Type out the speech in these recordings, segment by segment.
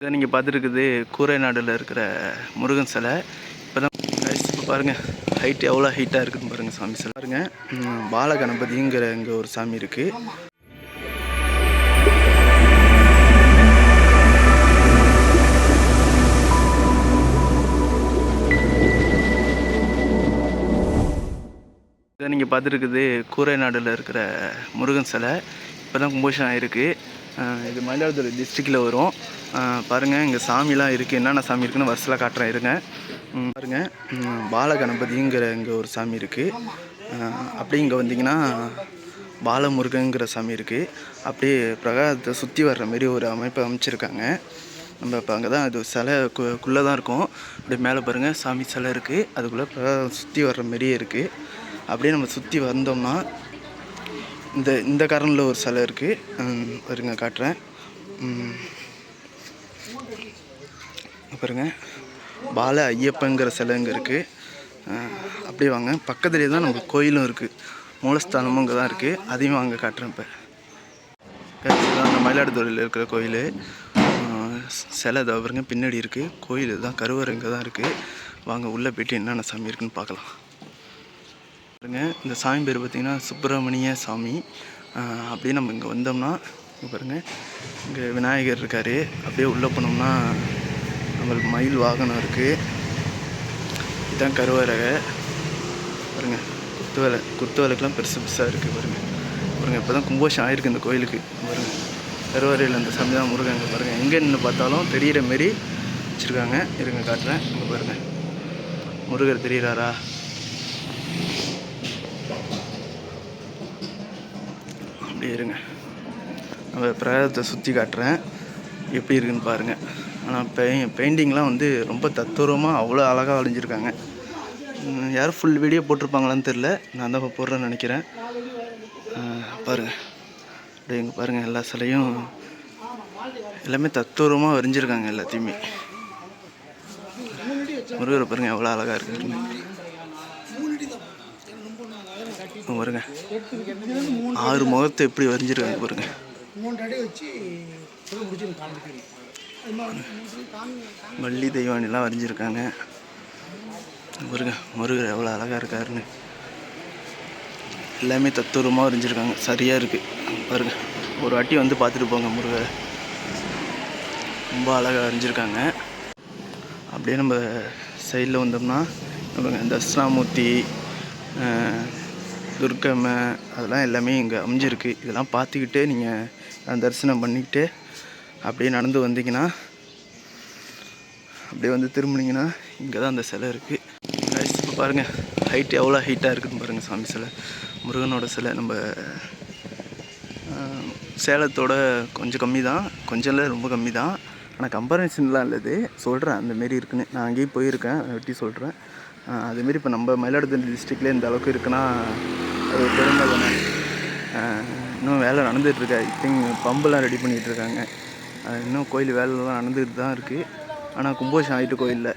இதை நீங்கள் பார்த்துருக்குது கூரை நாடில் இருக்கிற முருகன் சிலை. இப்போ தான் இப்போ பாருங்கள் ஹைட் எவ்வளோ ஹைட்டாக இருக்குதுன்னு பாருங்கள் சாமி சிலை. பாருங்கள் பாலகணபதிங்கிற பால கணபதிங்கிற இங்கே ஒரு சாமி இருக்குது இதை நீங்கள் பார்த்துருக்குது கூரை நாடில் இருக்கிற முருகன் சிலை. இப்போ தான் கும்போஷம் ஆகிருக்கு இது மயிலாடுதுறை டிஸ்ட்ரிக்டில் வரும். பாருங்கள் இங்கே சாமிலாம் இருக்குது என்னென்ன சாமி இருக்குன்னு வருஷத்தில் காட்டுறேன் இருங்க. பாருங்கள் பாலகணபதிங்கிற இங்கே ஒரு சாமி இருக்குது அப்படியே இங்கே வந்தீங்கன்னா பாலமுருகங்கிற சாமி இருக்குது அப்படியே பிரகாரத்தை சுற்றி வர்ற மாரி ஒரு அமைப்பு அமைச்சிருக்காங்க. நம்ம இப்போ அங்கே தான் அது சிலை குள்ளே தான் இருக்கும். அப்படியே மேலே பாருங்கள் சாமி சிலை இருக்குது அதுக்குள்ளே பிரகாரம் சுற்றி வர்ற மாரியே இருக்குது அப்படியே நம்ம சுற்றி வந்தோம்னா இந்த இந்த கரனில் ஒரு சிலை இருக்குது பாருங்க காட்டுறேன். பாருங்க. பால ஐயப்பங்கிற சிலை இங்கே இருக்குது அப்படியே வாங்க. பக்கத்துலேயே தான் நம்ம கோயிலும் இருக்குது மூலஸ்தானமும் இங்கே தான் இருக்குது அதையும் வாங்க காட்டுறேன் இப்போ. இதுதான் அந்த மயிலாடுதுறையில் இருக்கிற கோயில். சிலை இதை பாருங்க பின்னாடி இருக்குது கோயில் இதுதான் கருவறை இங்கே தான் இருக்குது வாங்க உள்ளே போயிட்டு என்னென்ன சாமி இருக்குன்னு பார்க்கலாம். பாருங்க இந்த சாமி பேர் பார்த்திங்கன்னா சுப்பிரமணிய சாமி. அப்படியே நம்ம இங்கே வந்தோம்னா இங்கே பாருங்கள் இங்கே விநாயகர் இருக்கார். அப்படியே உள்ளே போனோம்னா நம்மளுக்கு மயில் வாகனம் இருக்குது இதுதான் கருவறை. பாருங்கள் குத்து வேலை குத்து வேலைக்கெலாம் பெருசு பெருசாக இருக்குது பாருங்கள் பாருங்கள் இப்போ தான் கும்போஷம் ஆயிருக்கு இந்த கோயிலுக்கு. பாருங்கள் கருவறையில் இந்த சாமி தான் முருகன். இங்கே பாருங்கள் எங்கே நின்று பார்த்தாலும் தெரியிற மாரி வச்சுருக்காங்க. இருங்க காட்டுறேன். இங்கே பாருங்கள் முருகர் தெரிகிறாரா அப்படியே இருங்க. நம்ம பிரகாரத்தை சுற்றி காட்டுறேன். எப்படி இருக்குன்னு பாருங்கள் ஆனால் பெய் பெயிண்டிங்லாம் வந்து ரொம்ப தத்துவமாக அவ்வளோ அழகாக வளைஞ்சிருக்காங்க யார் யாரும் ஃபுல் வீடியோ போட்டிருப்பாங்களான்னு தெரில நான் தான் போடுறேன்னு நினைக்கிறேன். பாருங்கள் அப்படியே இங்கே பாருங்கள் எல்லா சிலையும் எல்லாமே தத்துவமாக வரைஞ்சிருக்காங்க எல்லாத்தையுமே. முருகரை பாருங்கள் எவ்வளோ அழகாக இருக்குன்னு பாருங்க. ஆறு முகத்தை எப்படி வரைஞ்சிருக்காங்க பாருங்க. வள்ளி தெய்வானிலாம் வரைஞ்சிருக்காங்க. பாருங்க முருகர் எவ்வளோ அழகாக இருக்காருன்னு. எல்லாமே தத்துவமாக வரைஞ்சிருக்காங்க. சரியாக இருக்குது பாருங்க ஒரு வாட்டி வந்து பார்த்துட்டு போங்க முருகர். ரொம்ப அழகாக வரைஞ்சிருக்காங்க. அப்படியே நம்ம சைடில் வந்தோம்னா பாருங்க தட்சிணாமூர்த்தி துர்க்கம்மை அதெல்லாம் எல்லாமே இங்கே அமைஞ்சிருக்கு. இதெல்லாம் பார்த்துக்கிட்டே நீங்கள் தரிசனம் பண்ணிக்கிட்டு அப்படியே நடந்து வந்தீங்கன்னா அப்படியே வந்து திரும்பினீங்கன்னா இங்கே தான் அந்த சிலை இருக்குது இப்போ பாருங்கள் ஹைட் எவ்வளோ ஹைட்டாக இருக்குதுன்னு பாருங்கள் சாமி சிலை. முருகனோட சிலை நம்ம சேலத்தோட கொஞ்சம் கம்மி தான் கொஞ்சம் இல்லை ரொம்ப கம்மி தான் ஆனால் கம்பேரிசன்லாம் இல்லது சொல்கிறேன் அந்த மாரி இருக்குன்னு. நான் அங்கேயும் போயிருக்கேன் அதை பற்றி சொல்கிறேன் அதேமாரி இப்போ நம்ம மயிலாடுதுறை டிஸ்ட்ரிக்ட்லேயே இந்த அளவுக்கு இருக்குன்னா அது ஒரு பெருமை இன்னும் வேலை நடந்துகிட்ருக்கு ஐ திங்க் பம்பெல்லாம் ரெடி பண்ணிகிட்டு இருக்காங்க. இன்னும் கோயில் வேலைலாம் நடந்துகிட்டு தான் இருக்குது ஆனால் கும்பகோஷம் ஆகிட்டு கோயிலில்.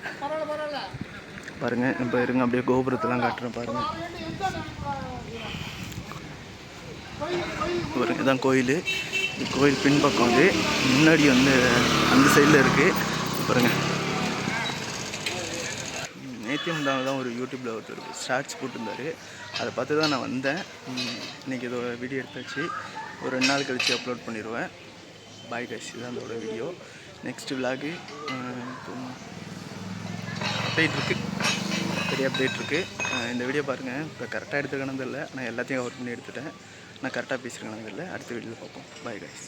பாருங்கள் இப்போ இருங்க அப்படியே கோபுரத்தெல்லாம் காட்டுறேன் பாருங்கள் பாருங்க இதான் கோயில். கோயில் பின்பக்கம் வந்து முன்னாடி வந்து அந்த சைடில் இருக்குது பாருங்கள் நேத்தியம் தான் தான் ஒரு யூடியூப்பில் ஒருத்தர் ஷார்ட்ஸ் போட்டிருந்தார். அதை பார்த்து தான் நான் வந்தேன். இன்றைக்கி இன்னைக்கு வீடியோ எடுத்தாச்சு. ஒரு ரெண்டு நாள் கழித்து அப்லோட் பண்ணிடுவேன் பாய் கைஸ் இதுதான் அதோட வீடியோ நெக்ஸ்ட் விலாகு அப்டேட் இருக்குது பெரிய அப்டேட் இருக்குது இந்த வீடியோ பாருங்கள் இப்போ கரெக்டாக எடுத்துக்கணும் இல்லை நான் எல்லாத்தையும் கவர் பண்ணி எடுத்துட்டேன். நான் கரெக்டாக பேசியிருக்கணும் இல்லை அடுத்த வீடியோவில் பார்ப்போம். Bye guys